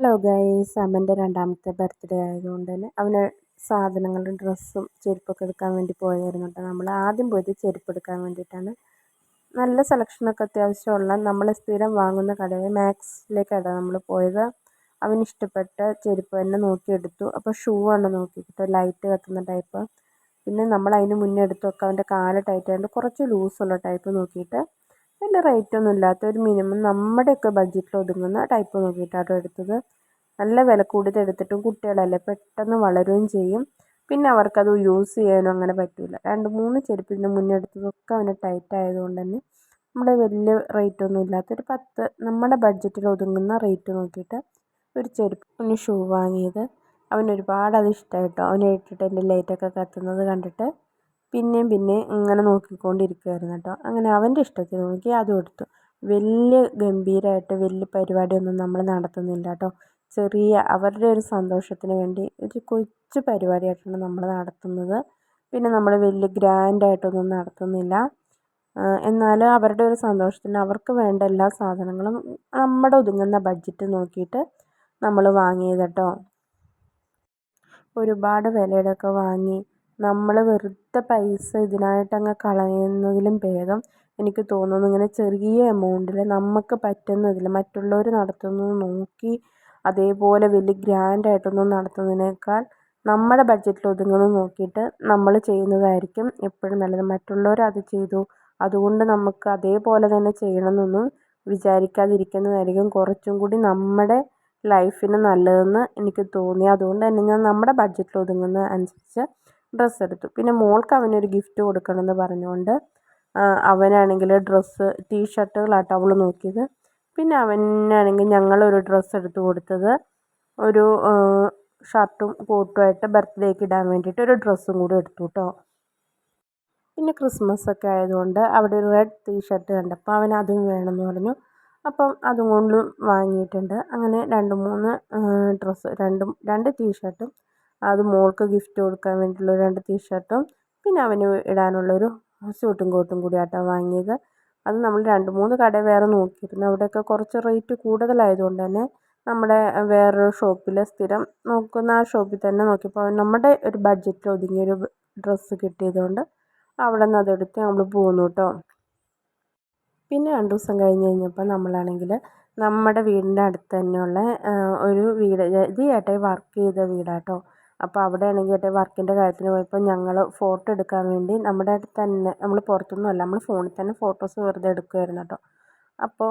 Hello guys അമ്മന്റെ രണ്ടാമത്തെ birthday ആയതുകൊണ്ട് തന്നെ അവന് സാധനങ്ങളും ഡ്രസ്സും ചെരുപ്പൊക്കെ എടുക്കാൻ വേണ്ടി പോയായിരുന്നു. കേട്ടോ നമ്മൾ ആദ്യം പോയത് ചെരുപ്പ് എടുക്കാൻ വേണ്ടിയിട്ടാണ്. നല്ല സെലക്ഷനൊക്കെ അത്യാവശ്യമുള്ള നമ്മൾ സ്ഥിരം വാങ്ങുന്ന കടയിൽ മാക്സിലേക്കാണ് നമ്മൾ പോയത്. അവന് ഇഷ്ടപ്പെട്ട ചെരുപ്പ് തന്നെ നോക്കിയെടുത്തു. അപ്പോൾ ഷൂ ആണ് നോക്കിയിട്ട് ലൈറ്റ് കത്തുന്ന ടൈപ്പ് പിന്നെ നമ്മൾ അതിന് മുന്നേ എടുത്തൊക്കെ അവന്റെ കാൽ ടൈറ്റ് ആയതുകൊണ്ട് കുറച്ച് ലൂസുള്ള ടൈപ്പ് നോക്കിയിട്ട് വലിയ റേറ്റൊന്നും ഇല്ലാത്ത ഒരു മിനിമം നമ്മുടെയൊക്കെ ബഡ്ജറ്റിൽ ഒതുങ്ങുന്ന ടൈപ്പ് നോക്കിയിട്ടാണ് എടുത്തത്. നല്ല വില കൂടിയത് എടുത്തിട്ടും കുട്ടികളല്ലേ പെട്ടെന്ന് വളരുകയും ചെയ്യും. പിന്നെ അവർക്കത് യൂസ് ചെയ്യാനും അങ്ങനെ പറ്റില്ല രണ്ട് മൂന്ന് ചെരുപ്പ് മുന്നേ എടുത്തതൊക്കെ അവന് ടൈറ്റ് ആയതുകൊണ്ട് തന്നെ നമ്മുടെ വലിയ റേറ്റ് ഒന്നും ഇല്ലാത്ത ഒരു പത്ത് നമ്മുടെ ബഡ്ജറ്റിൽ ഒതുങ്ങുന്ന റേറ്റ് നോക്കിയിട്ട് ഒരു ചെരുപ്പ് ഒന്ന് ഷൂ വാങ്ങിയത്. അവന് ഒരുപാട് അത് ഇഷ്ടമായിട്ടോ അവൻ ഇട്ടിട്ട് എന്റെ ലൈറ്റൊക്കെ കത്തുന്നത് കണ്ടിട്ട് പിന്നെയും പിന്നെയും ഇങ്ങനെ നോക്കിക്കൊണ്ടിരിക്കുകയായിരുന്നു കേട്ടോ. അങ്ങനെ അവന്റെ ഇഷ്ടത്തിന് നോക്കി അതും എടുത്തു. വലിയ ഗംഭീരമായിട്ട് വലിയ പരിപാടിയൊന്നും നമ്മൾ നടത്തുന്നില്ല കേട്ടോ. ചെറിയ അവരുടെ ഒരു സന്തോഷത്തിന് വേണ്ടി ഒരു കൊച്ചു പരിപാടിയായിട്ടാണ് നമ്മൾ നടത്തുന്നത്. പിന്നെ നമ്മൾ വലിയ ഗ്രാൻഡായിട്ടൊന്നും നടത്തുന്നില്ല. എന്നാൽ അവരുടെ ഒരു സന്തോഷത്തിന് അവർക്ക് വേണ്ട എല്ലാ സാധനങ്ങളും നമ്മുടെ ഒതുങ്ങുന്ന ബഡ്ജറ്റ് നോക്കിയിട്ട് നമ്മൾ വാങ്ങിയത് കേട്ടോ. ഒരുപാട് വിലയുടെയൊക്കെ വാങ്ങി നമ്മൾ വെറുതെ പൈസ ഇതിനായിട്ടങ്ങ് കളയുന്നതിലും ഭേദം എനിക്ക് തോന്നുന്നു. ഇങ്ങനെ ചെറിയ എമൗണ്ടിൽ നമുക്ക് പറ്റുന്നതിൽ മറ്റുള്ളവർ നടത്തുന്നത് നോക്കി അതേപോലെ വലിയ ഗ്രാൻഡായിട്ടൊന്നും നടത്തുന്നതിനേക്കാൾ നമ്മുടെ ബഡ്ജറ്റിൽ ഒതുങ്ങുന്നത് നോക്കിയിട്ട് നമ്മൾ ചെയ്യുന്നതായിരിക്കും എപ്പോഴും നല്ലത്. മറ്റുള്ളവർ അത് ചെയ്തു. അതുകൊണ്ട് നമുക്ക് അതേപോലെ തന്നെ ചെയ്യണമെന്നൊന്നും വിചാരിക്കാതിരിക്കുന്നതായിരിക്കും കുറച്ചും കൂടി നമ്മുടെ ലൈഫിന് നല്ലതെന്ന് എനിക്ക് തോന്നി. അതുകൊണ്ട് തന്നെ ഞാൻ നമ്മുടെ ബഡ്ജറ്റിൽ ഒതുങ്ങുന്ന അനുസരിച്ച് ഡ്രസ്സ് എടുത്തു. പിന്നെ മോൾക്ക് അവനൊരു ഗിഫ്റ്റ് കൊടുക്കണമെന്ന് പറഞ്ഞുകൊണ്ട് അവനാണെങ്കിൽ ഡ്രസ്സ് ടീഷർട്ടുകളാട്ടോ അവൾ നോക്കിയത്. പിന്നെ അവനാണെങ്കിൽ ഞങ്ങളൊരു ഡ്രസ്സ് എടുത്ത് കൊടുത്തത് ഒരു ഷർട്ടും കോട്ടുമായിട്ട് ബർത്ത്ഡേക്ക് ഇടാൻ വേണ്ടിയിട്ട് ഒരു ഡ്രസ്സും കൂടി എടുത്തു കേട്ടോ പിന്നെ ക്രിസ്മസ് ഒക്കെ ആയതുകൊണ്ട് അവിടെ ഒരു റെഡ് ടീഷർട്ട് കണ്ടപ്പോൾ അവൻ അതും വേണമെന്ന് പറഞ്ഞു. അപ്പം അതും കൊണ്ട് വാങ്ങിയിട്ടുണ്ട്. അങ്ങനെ രണ്ട് മൂന്ന് ഡ്രസ്സ് രണ്ടും രണ്ട് ടീഷർട്ടും അത് മോൾക്ക് ഗിഫ്റ്റ് കൊടുക്കാൻ വേണ്ടിയിട്ടുള്ള രണ്ട് ടീഷർട്ടും പിന്നെ അവന് ഇടാനുള്ളൊരു സ്യൂട്ടും കോട്ടും കൂടിയാട്ടോ വാങ്ങിയത്. അത് നമ്മൾ രണ്ട് മൂന്ന് കട വേറെ നോക്കിയിരുന്നു. അവിടെയൊക്കെ കുറച്ച് റേറ്റ് കൂടുതലായതുകൊണ്ട് തന്നെ നമ്മുടെ വേറൊരു ഷോപ്പിൽ സ്ഥിരം നോക്കുന്ന ആ ഷോപ്പിൽ തന്നെ നോക്കിയപ്പോൾ നമ്മുടെ ഒരു ബഡ്ജറ്റിൽ ഒതുങ്ങിയൊരു ഡ്രസ്സ് കിട്ടിയതുകൊണ്ട് അവിടെ നിന്ന് അതെടുത്ത് നമ്മൾ പോന്നു കേട്ടോ പിന്നെ രണ്ട് ദിവസം കഴിഞ്ഞ് കഴിഞ്ഞപ്പോൾ നമ്മളാണെങ്കിൽ നമ്മുടെ വീടിന്റെ അടുത്ത് തന്നെയുള്ള ഒരു വീട് ഇത് ചേട്ടായി വർക്ക് ചെയ്ത വീടാട്ടോ. അപ്പോൾ അവിടെ ആണെങ്കിൽ ഏട്ടായി വർക്കിന്റെ കാര്യത്തിന് പോയപ്പോൾ ഞങ്ങൾ ഫോട്ടോ എടുക്കാൻ വേണ്ടി നമ്മുടെ തന്നെ നമ്മൾ പുറത്തൊന്നുമല്ല നമ്മൾ ഫോണിൽ തന്നെ ഫോട്ടോസ് വെറുതെ എടുക്കുമായിരുന്നു കേട്ടോ. അപ്പോൾ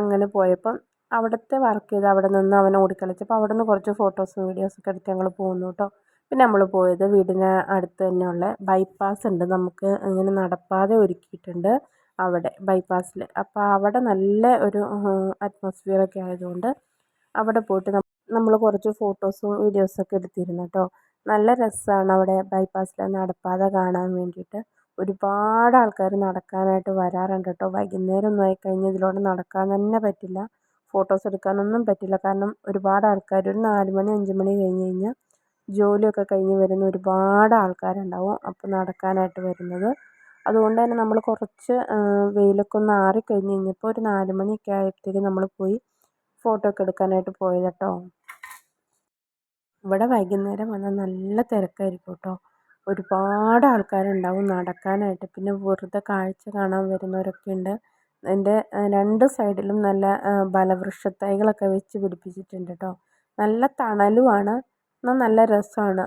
അങ്ങനെ പോയപ്പം അവിടുത്തെ വർക്ക് ചെയ്ത് അവിടെ നിന്ന് അവൻ ഓടിക്കളിച്ചപ്പോൾ അവിടെ നിന്ന് കുറച്ച് ഫോട്ടോസും വീഡിയോസൊക്കെ എടുത്ത് ഞങ്ങൾ പോന്നു കേട്ടോ. പിന്നെ നമ്മൾ പോയത് വീടിന് അടുത്ത് തന്നെയുള്ള ബൈപ്പാസ് ഉണ്ട്. നമുക്ക് ഇങ്ങനെ നടപ്പാതെ ഒരുക്കിയിട്ടുണ്ട് അവിടെ ബൈപ്പാസിൽ അപ്പോൾ അവിടെ നല്ല ഒരു അറ്റ്മോസ്ഫിയറൊക്കെ ആയതുകൊണ്ട് അവിടെ പോയിട്ട് നമ്മൾ കുറച്ച് ഫോട്ടോസും വീഡിയോസൊക്കെ എടുത്തിരുന്നു കേട്ടോ. നല്ല രസമാണ് അവിടെ ബൈപ്പാസിലെ നടപ്പാത കാണാൻ വേണ്ടിയിട്ട്. ഒരുപാട് ആൾക്കാർ നടക്കാനായിട്ട് വരാറുണ്ട് കേട്ടോ. വൈകുന്നേരം ഒന്നും ആയിക്കഴിഞ്ഞാൽ ഇതിലൂടെ നടക്കാൻ തന്നെ പറ്റില്ല. ഫോട്ടോസ് എടുക്കാനൊന്നും പറ്റില്ല. കാരണം ഒരുപാട് ആൾക്കാർ ഒരു നാല് മണി അഞ്ച് മണി കഴിഞ്ഞ് കഴിഞ്ഞാൽ ജോലിയൊക്കെ കഴിഞ്ഞ് വരുന്ന ഒരുപാട് ആൾക്കാരുണ്ടാവും അപ്പോൾ നടക്കാനായിട്ട് വരുന്നത്. അതുകൊണ്ട് തന്നെ നമ്മൾ കുറച്ച് വെയിലൊക്കെ ഒന്ന് ആറിക്കഴിഞ്ഞ് കഴിഞ്ഞപ്പോൾ ഒരു നാല് മണിയൊക്കെ ആയപ്പോഴത്തേക്കും നമ്മൾ പോയി ഫോട്ടോ ഒക്കെ എടുക്കാനായിട്ട് പോയത് കേട്ടോ. ഇവിടെ വൈകുന്നേരം വന്നാൽ നല്ല തിരക്കായിരിക്കും കേട്ടോ. ഒരുപാട് ആൾക്കാരുണ്ടാവും നടക്കാനായിട്ട്. പിന്നെ വെറുതെ കാഴ്ച കാണാൻ വരുന്നവരൊക്കെ ഉണ്ട്. അതിന്റെ രണ്ട് സൈഡിലും നല്ല ബലവൃക്ഷ തൈകളൊക്കെ വെച്ച് പിടിപ്പിച്ചിട്ടുണ്ട് കേട്ടോ. നല്ല തണലുമാണ്. എന്നാൽ നല്ല രസമാണ്.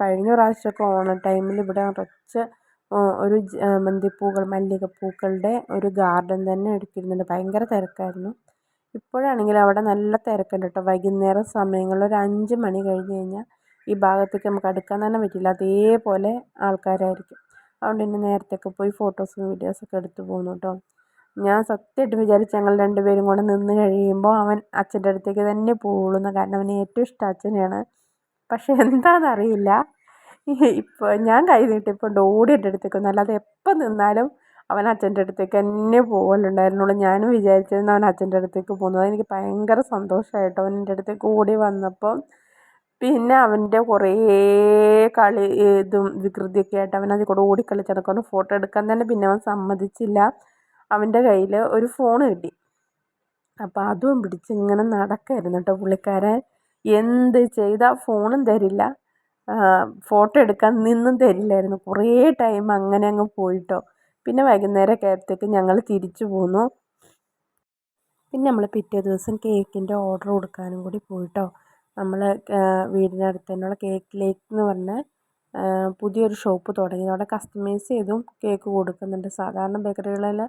കഴിഞ്ഞ പ്രാവശ്യമൊക്കെ ഓണ ടൈമിൽ ഇവിടെ നിറച്ച് ഒരു ജമന്തിപ്പൂക്കൾ മല്ലികപ്പൂക്കളുടെ ഒരു ഗാർഡൻ തന്നെ എടുത്തിരുന്നുണ്ട് ഭയങ്കര തിരക്കായിരുന്നു. ഇപ്പോഴാണെങ്കിൽ അവിടെ നല്ല തിരക്കുണ്ട് കേട്ടോ. വൈകുന്നേരം സമയങ്ങളിൽ ഒരു അഞ്ച് മണി കഴിഞ്ഞ് കഴിഞ്ഞാൽ ഈ ഭാഗത്തേക്ക് നമുക്ക് അടുക്കാൻ തന്നെ പറ്റില്ല. അതേപോലെ ആൾക്കാരായിരിക്കും. അതുകൊണ്ട് തന്നെ നേരത്തെയൊക്കെ പോയി ഫോട്ടോസും വീഡിയോസൊക്കെ എടുത്ത് പോന്നു കേട്ടോ. ഞാൻ സത്യമായിട്ടും വിചാരിച്ചു ഞങ്ങൾ രണ്ടുപേരും കൂടെ നിന്ന് കഴിയുമ്പോൾ അവൻ അച്ഛന്റെ അടുത്തേക്ക് തന്നെ പോവുള്ളൂ എന്ന് കാരണം അവന് ഏറ്റവും ഇഷ്ടം അച്ഛനെയാണ്. പക്ഷേ എന്താണെന്നറിയില്ല ഇപ്പോൾ ഞാൻ കൈ നീട്ടിയപ്പോൾ ഓടി എന്റെ അടുത്തേക്ക് വന്നു. അല്ലാതെ എപ്പോൾ നിന്നാലും അവൻ അച്ഛന്റെ അടുത്തേക്ക് തന്നെ പോകലുണ്ടായിരുന്നുള്ളൂ. ഞാനും വിചാരിച്ചിരുന്നു അവൻ അച്ഛന്റെ അടുത്തേക്ക് പോകുന്നത് എനിക്ക് ഭയങ്കര സന്തോഷമായിട്ടോ അവൻ എന്റെ അടുത്തേക്ക് ഓടി വന്നപ്പം. പിന്നെ അവന്റെ കുറേ കളി ഇതും വികൃതിയൊക്കെ ആയിട്ട് അവൻ അതിൽ കൂടെ ഓടിക്കളിച്ച് നടക്കുന്നു ഫോട്ടോ എടുക്കാൻ തന്നെ പിന്നെ അവൻ സമ്മതിച്ചില്ല. അവന്റെ കയ്യിൽ ഒരു ഫോൺ കിട്ടി. അപ്പോൾ അതും പിടിച്ച് ഇങ്ങനെ നടക്കായിരുന്നു കേട്ടോ പുള്ളിക്കാരൻ. എന്ത് ചെയ്താൽ ഫോണും തരില്ല. ഫോട്ടോ എടുക്കാൻ നിന്നും തരില്ലായിരുന്നു. കുറേ ടൈം അങ്ങനെ അങ്ങ് പോയിട്ടോ. പിന്നെ വൈകുന്നേരമൊക്കെ ആയപ്പോഴത്തേക്ക് ഞങ്ങൾ തിരിച്ചു പോന്നു. പിന്നെ നമ്മൾ പിറ്റേ ദിവസം കേക്കിന്റെ ഓർഡർ കൊടുക്കാനും കൂടി പോയിട്ടോ. നമ്മൾ വീടിനടുത്ത് തന്നെയുള്ള കേക്ക് ലേക്ക് എന്ന് പറഞ്ഞ പുതിയൊരു ഷോപ്പ് തുടങ്ങി. അവിടെ കസ്റ്റമൈസ് ചെയ്തും കേക്ക് കൊടുക്കുന്നുണ്ട്. സാധാരണ ബേക്കറികളിൽ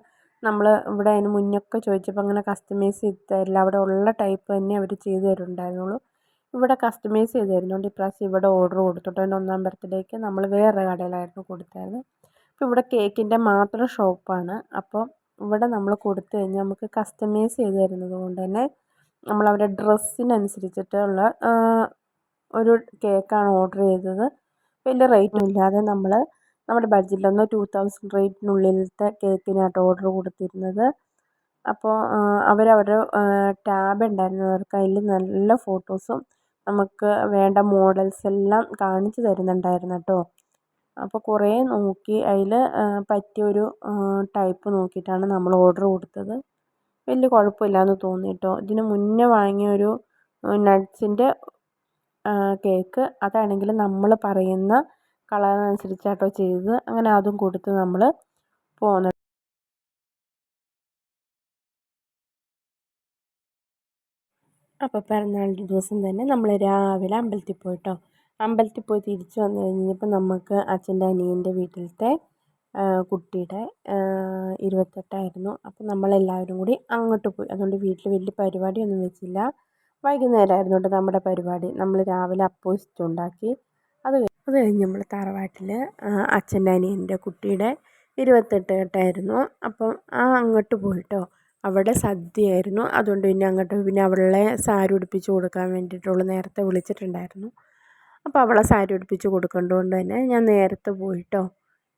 നമ്മൾ ഇവിടെ അതിന് മുന്നൊക്കെ ചോദിച്ചപ്പോൾ അങ്ങനെ കസ്റ്റമൈസ് ചെയ്ത് തരില്ല അവിടെ ഉള്ള ടൈപ്പ് തന്നെ അവർ ചെയ്ത് തരുന്നുണ്ടായിരുന്നുള്ളൂ. ഇവിടെ കസ്റ്റമൈസ് ചെയ്ത് തരുന്നുണ്ട്. ഇപ്രാവശ്യം ഇവിടെ ഓർഡർ കൊടുത്തിട്ടുണ്ട് ഒന്നാം ബർത്ത്ഡേക്ക് നമ്മൾ വേറെ കടയിലായിരുന്നു കൊടുത്തായിരുന്നു അപ്പോൾ ഇവിടെ കേക്കിന്റെ മാത്രം ഷോപ്പാണ്. അപ്പോൾ ഇവിടെ നമ്മൾ കൊടുത്തു കഴിഞ്ഞാൽ നമുക്ക് കസ്റ്റമൈസ് ചെയ്ത് തരുന്നത് കൊണ്ട് തന്നെ നമ്മൾ അവരുടെ ഡ്രസ്സിനനുസരിച്ചിട്ടുള്ള ഒരു കേക്കാണ് ഓർഡർ ചെയ്തത്. വലിയ റേറ്റും ഇല്ലാതെ നമ്മൾ നമ്മുടെ ബഡ്ജറ്റിലൊന്ന് ടു തൗസൻഡ് റേറ്റിനുള്ളിലത്തെ കേക്കിനായിട്ട് ഓർഡർ കൊടുത്തിരുന്നത്. അപ്പോൾ അവരവരുടെ ടാബ് ഉണ്ടായിരുന്നു. അവർക്ക് അതിൽ നല്ല ഫോട്ടോസും നമുക്ക് വേണ്ട മോഡൽസ് എല്ലാം കാണിച്ചു തരുന്നുണ്ടായിരുന്നു കേട്ടോ. അപ്പോൾ കുറേ നോക്കി അതിൽ പറ്റിയൊരു ടൈപ്പ് നോക്കിയിട്ടാണ് നമ്മൾ ഓർഡർ കൊടുത്തത്. വലിയ കുഴപ്പമില്ലാന്ന് തോന്നി കേട്ടോ ഇതിന് മുന്നേ വാങ്ങിയ ഒരു നട്ട്സിന്റെ കേക്ക്. അതാണെങ്കിൽ നമ്മൾ പറയുന്ന കളറിനനുസരിച്ചാട്ടോ ചെയ്തത്. അങ്ങനെ അതും കൊടുത്ത് നമ്മൾ പോന്നു അപ്പോൾ പിറന്നാളിന്റെ ദിവസം തന്നെ നമ്മൾ രാവിലെ അമ്പലത്തിൽ പോയിട്ടോ. അമ്പലത്തിൽ പോയി തിരിച്ച് വന്നു കഴിഞ്ഞപ്പോൾ നമുക്ക് അച്ഛന്റെ അനിയന്റെ വീട്ടിലത്തെ കുട്ടിയുടെ ഇരുപത്തെട്ടായിരുന്നു. അപ്പോൾ നമ്മളെല്ലാവരും കൂടി അങ്ങോട്ട് പോയി. അതുകൊണ്ട് വീട്ടിൽ വലിയ പരിപാടിയൊന്നും വെച്ചില്ല. വൈകുന്നേരമായിരുന്നു കേട്ടോ നമ്മുടെ പരിപാടി. നമ്മൾ രാവിലെ അപ്പോസ്റ്റ് ഉണ്ടാക്കി. അത് അത് കഴിഞ്ഞ് നമ്മൾ തറവാട്ടിൽ അച്ഛന്റെ അനിയന്റെ കുട്ടിയുടെ ഇരുപത്തെട്ട് കെട്ടായിരുന്നു അപ്പം ആ അങ്ങോട്ട് പോയിട്ടോ. അവിടെ സദ്യയായിരുന്നു. അതുകൊണ്ട് പിന്നെ അങ്ങോട്ട് പിന്നെ അവളെ സാരി ഉടുപ്പിച്ച് കൊടുക്കാൻ വേണ്ടിയിട്ടുള്ള നേരത്തെ വിളിച്ചിട്ടുണ്ടായിരുന്നു. അപ്പോൾ അവളെ സാരി ഉടുപ്പിച്ച് കൊടുക്കേണ്ടതുകൊണ്ട് തന്നെ ഞാൻ നേരത്തെ പോയിട്ടോ.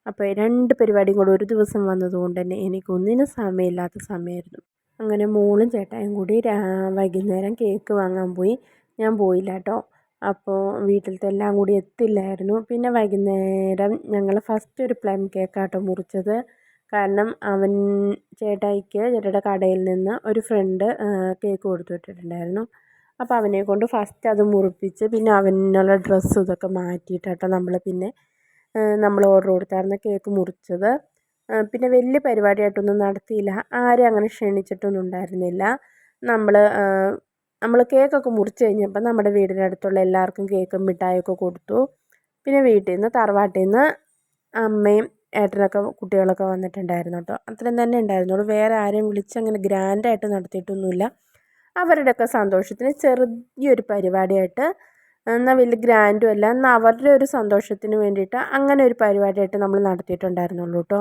അപ്പോൾ രണ്ട് പരിപാടിയും കൂടെ ഒരു ദിവസം വന്നതുകൊണ്ട് തന്നെ എനിക്കൊന്നിനും സമയമില്ലാത്ത സമയമായിരുന്നു. അങ്ങനെ മോളും ചേട്ടായും കൂടി വൈകുന്നേരം കേക്ക് വാങ്ങാൻ പോയി. ഞാൻ പോയില്ല കേട്ടോ. അപ്പോൾ വീട്ടിലത്തെ എല്ലാം കൂടി എത്തില്ലായിരുന്നു. പിന്നെ വൈകുന്നേരം ഞങ്ങൾ ഫസ്റ്റ് ഒരു പ്ലം കേക്കാട്ടോ മുറിച്ചത്. കാരണം അവൻ ചേട്ടായിക്ക് ചേട്ടയുടെ കടയിൽ നിന്ന് ഒരു ഫ്രണ്ട് കേക്ക് കൊടുത്തു വിട്ടിട്ടുണ്ടായിരുന്നു അപ്പോൾ അവനെ കൊണ്ട് ഫസ്റ്റ് അത് മുറിപ്പിച്ച് പിന്നെ അവനുള്ള ഡ്രസ്സ് ഇതൊക്കെ മാറ്റിയിട്ടാട്ടോ നമ്മൾ പിന്നെ നമ്മൾ ഓർഡർ കൊടുത്തായിരുന്ന കേക്ക് മുറിച്ചത്. പിന്നെ വലിയ പരിപാടിയായിട്ടൊന്നും നടത്തിയില്ല. ആരും അങ്ങനെ ക്ഷണിച്ചിട്ടൊന്നും ഉണ്ടായിരുന്നില്ല. നമ്മൾ നമ്മൾ കേക്കൊക്കെ മുറിച്ച് കഴിഞ്ഞപ്പോൾ നമ്മുടെ വീടിന്റെ അടുത്തുള്ള എല്ലാവർക്കും കേക്കും മിഠായിയൊക്കെ കൊടുത്തു. പിന്നെ വീട്ടിൽ നിന്ന് തറവാട്ടിൽ നിന്ന് അമ്മയും ഏട്ടനൊക്കെ കുട്ടികളൊക്കെ വന്നിട്ടുണ്ടായിരുന്നു കേട്ടോ അത്രയും തന്നെ ഉണ്ടായിരുന്നുള്ളൂ. വേറെ ആരെയും വിളിച്ച് അങ്ങനെ ഗ്രാൻഡായിട്ട് നടത്തിയിട്ടൊന്നുമില്ല. അവരുടെയൊക്കെ സന്തോഷത്തിന് ചെറിയൊരു പരിപാടിയായിട്ട് എന്നാൽ വലിയ ഗ്രാൻഡും അല്ല എന്നാൽ അവരുടെ ഒരു സന്തോഷത്തിന് വേണ്ടിയിട്ട് അങ്ങനെ ഒരു പരിപാടിയായിട്ട് നമ്മൾ നടത്തിയിട്ടുണ്ടായിരുന്നുള്ളൂ കേട്ടോ.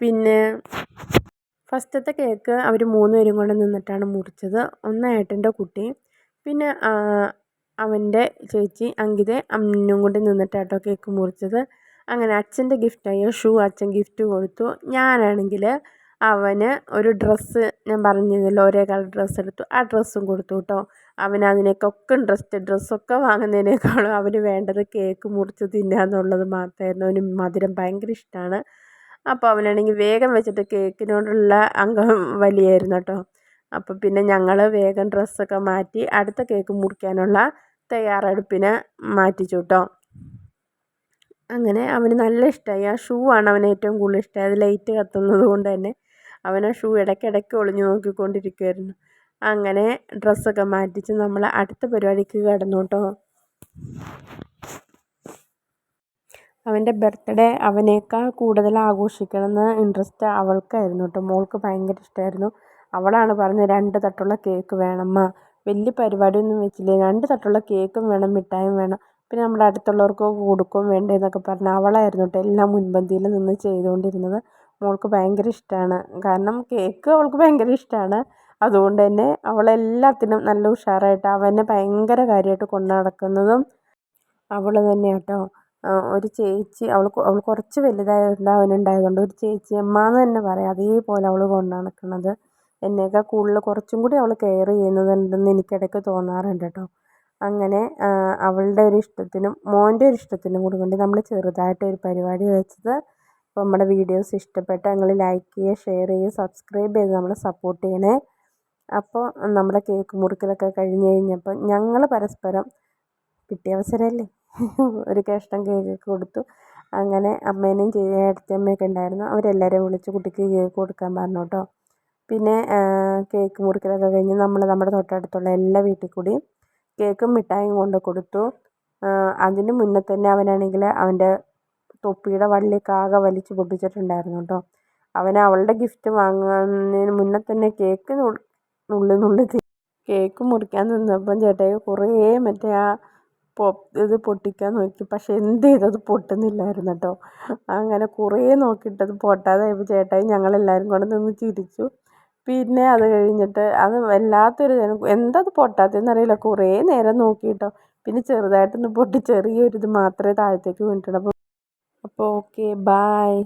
പിന്നെ ഫസ്റ്റത്തെ കേക്ക് അവർ മൂന്ന് പേരും കൂടെ നിന്നിട്ടാണ് മുറിച്ചത്. ഒന്ന് ഏട്ടന്റെ കുട്ടി പിന്നെ അവന്റെ ചേച്ചി അങ്കിത അമ്മനും കൂടി നിന്നിട്ടാട്ടോ കേക്ക് മുറിച്ചത്. അങ്ങനെ അച്ഛന്റെ ഗിഫ്റ്റായ ഷൂ അച്ഛൻ ഗിഫ്റ്റ് കൊടുത്തു. ഞാനാണെങ്കിൽ അവന് ഒരു ഡ്രസ്സ് ഞാൻ പറഞ്ഞിരുന്നല്ലോ ഒരേ കളർ ഡ്രസ്സ് എടുത്തു. ആ ഡ്രസ്സും കൊടുത്തു കേട്ടോ. അവന് അതിനേക്കൊക്കെ ഇൻട്രസ്റ്റ് ഡ്രസ്സൊക്കെ വാങ്ങുന്നതിനേക്കാളും അവന് വേണ്ടത് കേക്ക് മുറിച്ച് തിന്നുക എന്നുള്ളത് മാത്രമായിരുന്നു. അവന് മധുരം ഭയങ്കര ഇഷ്ടമാണ്. അപ്പോൾ അവനാണെങ്കിൽ വേഗം വെച്ചിട്ട് കേക്കിനോടുള്ള അംഗം വലിയായിരുന്നു കേട്ടോ. അപ്പോൾ പിന്നെ ഞങ്ങൾ വേഗം ഡ്രസ്സൊക്കെ മാറ്റി അടുത്ത കേക്ക് മുറിക്കാനുള്ള തയ്യാറെടുപ്പിനെ മാറ്റിച്ചു കേട്ടോ. അങ്ങനെ അവന് നല്ല ഇഷ്ടമായി. ആ ഷൂ ആണ് അവന് ഏറ്റവും കൂടുതൽ ഇഷ്ടമായത് ലൈറ്റ് കത്തുന്നത് കൊണ്ട് തന്നെ അവൻ ആ ഷൂ ഇടയ്ക്കിടയ്ക്ക് ഒളിഞ്ഞു നോക്കിക്കൊണ്ടിരിക്കുമായിരുന്നു അങ്ങനെ ഡ്രസ്സൊക്കെ മാറ്റിച്ച് നമ്മൾ അടുത്ത പരിപാടിക്ക് കിടന്നു കേട്ടോ അവന്റെ ബർത്ത്ഡേ അവനേക്കാൾ കൂടുതൽ ആഘോഷിക്കണമെന്ന് ഇൻട്രസ്റ്റ് അവൾക്കായിരുന്നു കേട്ടോ. മോൾക്ക് ഭയങ്കര ഇഷ്ടമായിരുന്നു അവളാണ് പറഞ്ഞത് രണ്ട് തട്ടുള്ള കേക്ക് വേണമ്മ. വലിയ പരിപാടിയൊന്നും വെച്ചില്ല? രണ്ട് തട്ടുള്ള കേക്കും വേണം മിഠായും വേണം. പിന്നെ നമ്മുടെ അടുത്തുള്ളവർക്ക് കൊടുക്കുകയും വേണ്ടേ എന്നൊക്കെ പറഞ്ഞ് അവളായിരുന്നു കേട്ടോ എല്ലാം മുൻപന്തിയിൽ നിന്ന് ചെയ്തുകൊണ്ടിരുന്നത്. മോൾക്ക് ഭയങ്കര ഇഷ്ടമാണ് കാരണം കേക്ക് അവൾക്ക് ഭയങ്കര ഇഷ്ടമാണ് അതുകൊണ്ട് തന്നെ അവളെല്ലാത്തിനും നല്ല ഉഷാറായിട്ട് അവനെ ഭയങ്കര കാര്യമായിട്ട് കൊണ്ടു നടക്കുന്നതും അവൾ തന്നെ കേട്ടോ ഒരു ചേച്ചി അവൾ അവൾ കുറച്ച് വലുതായതുകൊണ്ട് അവനുണ്ടായതുകൊണ്ട് ഒരു ചേച്ചി അമ്മ എന്ന് തന്നെ പറയാം അതേപോലെ അവൾ കൊണ്ടു നടക്കുന്നത്. എന്നേക്കാൾ കൂടുതൽ കുറച്ചും കൂടി അവൾ കെയർ ചെയ്യുന്നുണ്ടെന്ന് എനിക്കിടയ്ക്ക് തോന്നാറുണ്ട് കേട്ടോ അങ്ങനെ അവളുടെ ഒരു ഇഷ്ടത്തിനും മോന്റെ ഒരു ഇഷ്ടത്തിനും കൂടി കൊണ്ട് നമ്മൾ ചെറുതായിട്ട് ഒരു പരിപാടി വെച്ചത് അപ്പോൾ നമ്മുടെ വീഡിയോസ് ഇഷ്ടപ്പെട്ട നിങ്ങൾ ലൈക്ക് ചെയ്യുക ഷെയർ ചെയ്യുക സബ്സ്ക്രൈബ് ചെയ്ത് നമ്മളെ സപ്പോർട്ട് ചെയ്യണേ. അപ്പോൾ നമ്മുടെ കേക്ക് മുറുക്കലൊക്കെ കഴിഞ്ഞ് കഴിഞ്ഞപ്പോൾ ഞങ്ങൾ പരസ്പരം കിട്ടിയ അവസരമല്ലേ? ഒരു കഷ്ണം കേക്ക് കൊടുത്തു. അങ്ങനെ അമ്മേനെയും ഏട്ടത്തിയമ്മയൊക്കെ ഉണ്ടായിരുന്നു. അവരെല്ലാവരെയും വിളിച്ച് കുട്ടിക്ക് കേക്ക് കൊടുക്കാൻ പറഞ്ഞു കേട്ടോ. പിന്നെ കേക്ക് മുറിക്കലൊക്കെ കഴിഞ്ഞ് നമ്മൾ നമ്മുടെ തൊട്ടടുത്തുള്ള എല്ലാ വീട്ടിൽ കൂടിയും കേക്കും മിഠായിയും കൊണ്ട് കൊടുത്തു. അതിന് മുന്നേ തന്നെ അവനാണെങ്കിൽ അവന്റെ തൊപ്പിയുടെ വള്ളിയൊക്കെ ആകെ വലിച്ച് പൊട്ടിച്ചിട്ടുണ്ടായിരുന്നു കേട്ടോ. അവൻ അവളുടെ ഗിഫ്റ്റ് വാങ്ങുന്നതിന് മുന്നേ തന്നെ കേക്ക് നുള്ളി നുള്ളി കേക്ക് മുറിക്കാൻ നിന്നപ്പം ചേട്ടായി കുറേ മറ്റേ ആ ഇത് പൊട്ടിക്കാൻ നോക്കി. പക്ഷെ എന്ത് ചെയ്തത് പൊട്ടുന്നില്ലായിരുന്നു കേട്ടോ. അങ്ങനെ കുറേ നോക്കിയിട്ടത് പൊട്ടാതെ പൊട്ടാതായപ്പോൾ ചേട്ടായി ഞങ്ങളെല്ലാവരും കൂടെ നിന്ന് ചിരിച്ചു. പിന്നെ അത് കഴിഞ്ഞിട്ട് അത് വല്ലാത്തൊരു എന്തത് അത് പൊട്ടാത്തതെന്ന് അറിയില്ല. കുറേ നേരം നോക്കിയിട്ടോ പിന്നെ ചെറുതായിട്ടൊന്ന് പൊട്ടി ചെറിയൊരിത് മാത്രമേ താഴത്തേക്ക് വീണിട്ടുള്ളൂ. അപ്പോൾ ഓക്കെ ബായ്